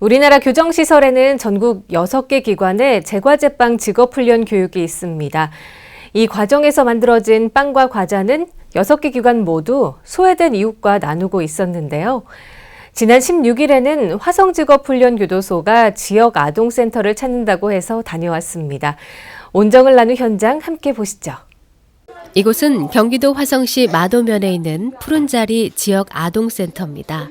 우리나라 교정시설에는 전국 6개 기관에 제과제빵 직업훈련 교육이 있습니다. 이 과정에서 만들어진 빵과 과자는 6개 기관 모두 소외된 이웃과 나누고 있었는데요. 지난 16일에는 화성직업훈련교도소가 지역 아동센터를 찾는다고 해서 다녀왔습니다. 온정을 나눈 현장 함께 보시죠. 이곳은 경기도 화성시 마도면에 있는 푸른자리 지역 아동센터입니다.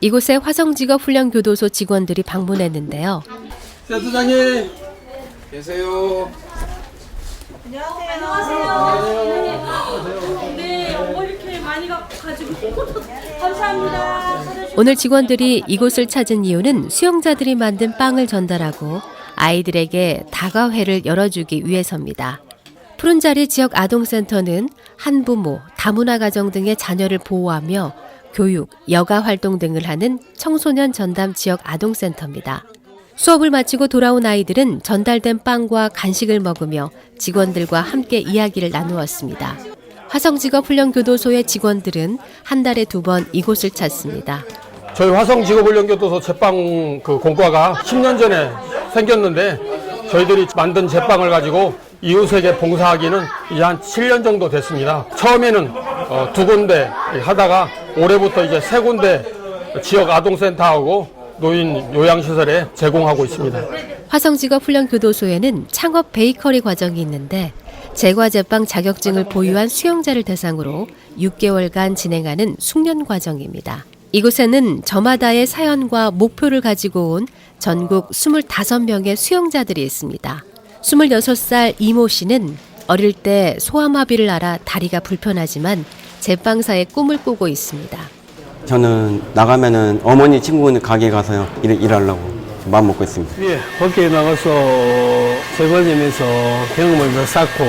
이곳에 화성직업 훈련 교도소 직원들이 방문했는데요. 센터장님 계세요. 네, 뭐 이렇게 많이 가- 가지고 감사합니다. 오늘 직원들이 이곳을 찾은 이유는 수용자들이 만든 빵을 전달하고 아이들에게 다과회를 열어주기 위해서입니다. 푸른자리 지역 아동센터는 한부모, 다문화 가정 등의 자녀를 보호하며 교육, 여가 활동 등을 하는 청소년 전담 지역 아동센터입니다. 수업을 마치고 돌아온 아이들은 전달된 빵과 간식을 먹으며 직원들과 함께 이야기를 나누었습니다. 화성직업훈련교도소의 직원들은 한 달에 두 번 이곳을 찾습니다. 저희 화성 직업훈련교도소 제빵 그 공과가 10년 전에 생겼는데 저희들이 만든 제빵을 가지고 이웃에게 봉사하기는 이제 한 7년 정도 됐습니다. 처음에는 어, 두 군데 하다가 올해부터 이제 세 군데 지역 아동센터하고 노인 요양시설에 제공하고 있습니다. 화성직업훈련교도소에는 창업 베이커리 과정이 있는데 제과제빵 자격증을 보유한 수용자를 대상으로 6개월간 진행하는 숙련 과정입니다. 이곳에는 저마다의 사연과 목표를 가지고 온 전국 25명의 수용자들이 있습니다. 26살 이모 씨는 어릴 때 소아마비를 앓아 다리가 불편하지만 제빵사의 꿈을 꾸고 있습니다. 저는 나가면은 어머니 친구는 가게 가서요 일, 일하려고 마음 먹고 있습니다. 예, 밖에 나가서 제과점에서 경험을 더 쌓고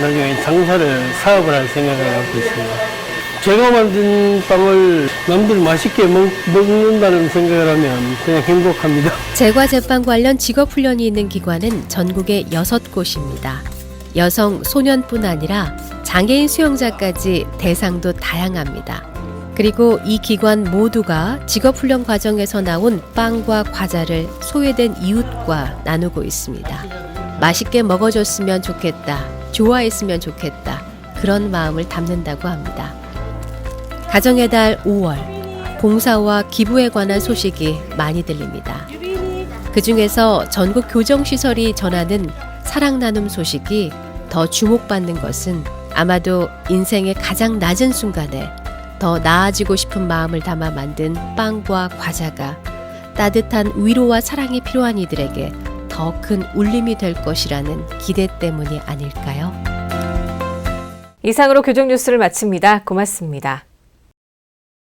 나중에 장사를 사업을 할 생각을 갖고 있습니다. 제가 만든 빵을 남들 맛있게 먹, 먹는다는 생각을 하면 그냥 행복합니다. 제과 제빵 관련 직업 훈련이 있는 기관은 전국에 6곳입니다. 여성, 소년뿐 아니라 장애인 수용자까지 대상도 다양합니다. 그리고 이 기관 모두가 직업훈련 과정에서 나온 빵과 과자를 소외된 이웃과 나누고 있습니다. 맛있게 먹어줬으면 좋겠다, 좋아했으면 좋겠다, 그런 마음을 담는다고 합니다. 가정의 달 5월, 봉사와 기부에 관한 소식이 많이 들립니다. 그 중에서 전국 교정시설이 전하는 사랑 나눔 소식이 더 주목받는 것은 아마도 인생의 가장 낮은 순간에 더 나아지고 싶은 마음을 담아 만든 빵과 과자가 따뜻한 위로와 사랑이 필요한 이들에게 더 큰 울림이 될 것이라는 기대 때문이 아닐까요? 이상으로 교정 뉴스를 마칩니다. 고맙습니다.